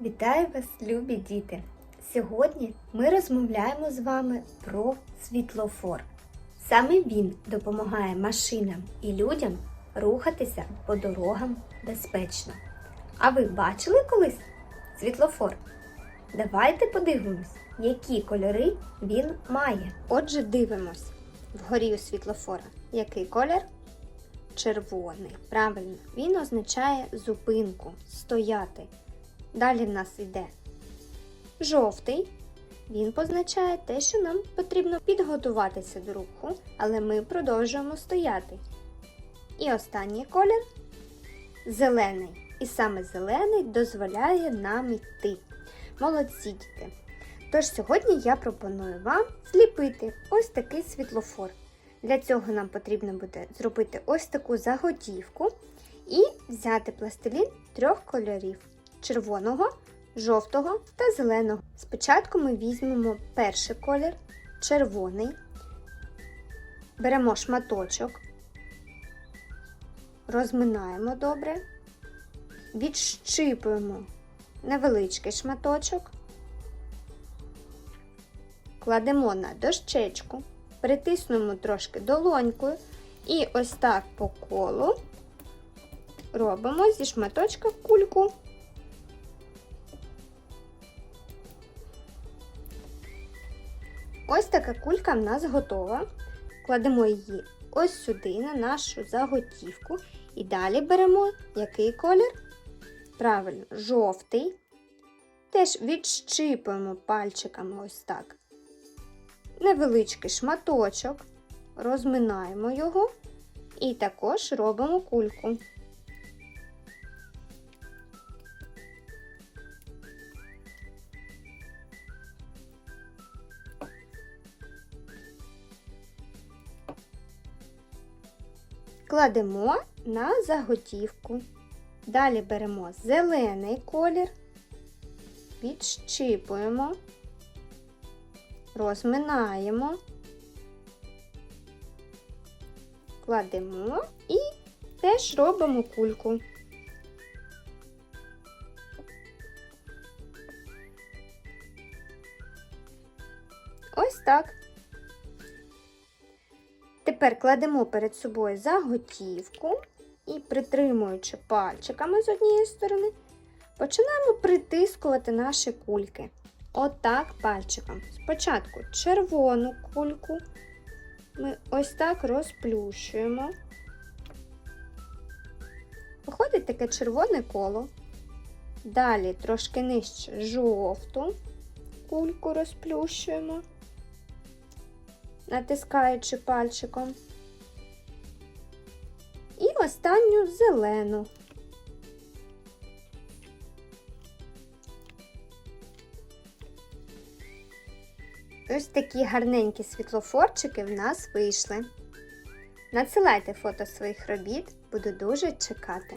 Вітаю вас, любі діти! Сьогодні ми розмовляємо з вами про світлофор. Саме він допомагає машинам і людям рухатися по дорогам безпечно. А ви бачили колись світлофор? Давайте подивимось, які кольори він має. Отже, дивимось вгорі у світлофора. Який колір? Червоний. Правильно, він означає зупинку, стояти. Далі в нас йде жовтий. Він позначає те, що нам потрібно підготуватися до руху, але ми продовжуємо стояти. І останній колір зелений. І саме зелений дозволяє нам йти. Молодці діти! Тож сьогодні я пропоную вам зліпити ось такий світлофор. Для цього нам потрібно буде зробити ось таку заготівку і взяти пластилін трьох кольорів червоного, жовтого та зеленого. Спочатку ми візьмемо перший колір червоний, беремо шматочок, розминаємо добре, відщипуємо невеличкий шматочок, кладемо на дощечку, притиснемо трошки долонькою і ось так по колу робимо зі шматочка кульку. Ось така кулька в нас готова. Кладемо її ось сюди, на нашу заготівку. І далі беремо який колір? Правильно, жовтий. Теж відщипуємо пальчиками ось так. Невеличкий шматочок, розминаємо його і також робимо кульку. Кладемо на заготівку. Далі беремо зелений колір, відщипуємо, розминаємо, кладемо і теж робимо кульку. Ось так. Тепер кладемо перед собою заготівку і, притримуючи пальчиками з однієї сторони, починаємо притискувати наші кульки. Отак пальчиком. Спочатку червону кульку ми ось так розплющуємо. Виходить таке червоне коло. Далі трошки нижче жовту кульку розплющуємо натискаючи пальчиком. І останню зелену. Ось такі гарненькі світлофорчики в нас вийшли. Надсилайте фото своїх робіт, буду дуже чекати.